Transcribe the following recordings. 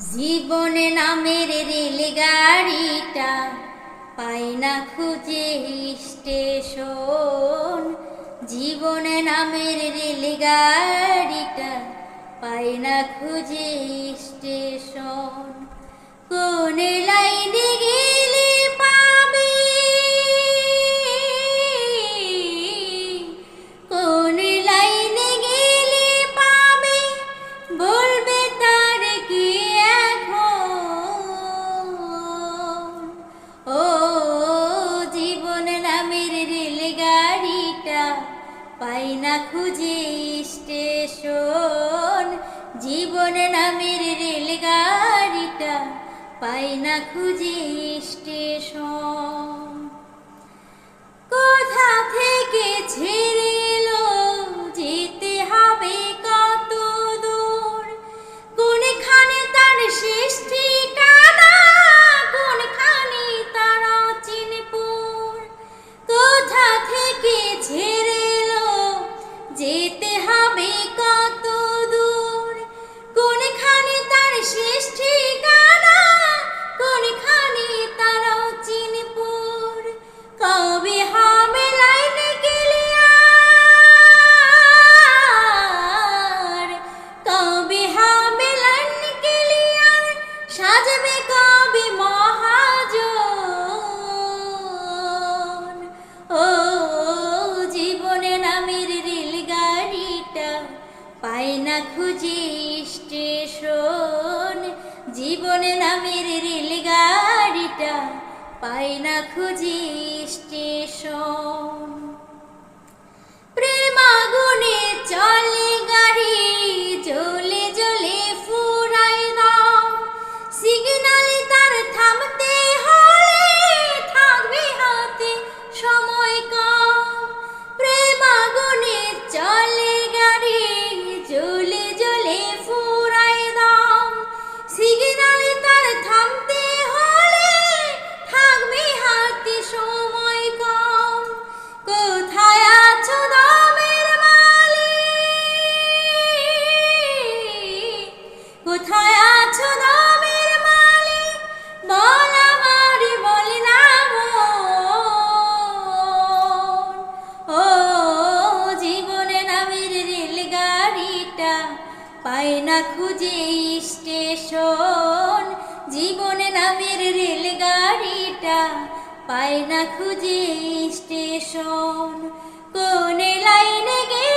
জীবনে নামের রেলগাড়িটা পাই না খুঁজে স্টেশন। জীবনে নামের রেলগাড়িটা পাই না খুঁজে স্টেশন। কোন লাইনে গেলে পাই না খুঁজে স্টেশন। জীবন নামের রেলগাড়িটা পাই না খুঁজে স্টেশন। কবে জীবনে খুঁজে স্টেশন। জীবনে নামের রেলগাড়িটা পাই না খুঁজে স্টেশন। পাই না খুঁজে স্টেশন জীবনে নামের রেলগাড়িটা পায় না খুঁজে স্টেশন। কোন লাইনে গেলে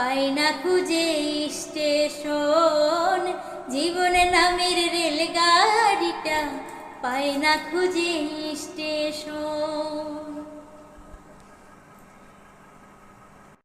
পাই না খুঁজে স্টেশন। জীবনে নামের রেলগাড়িটা পাই না খুঁজে স্টেশন।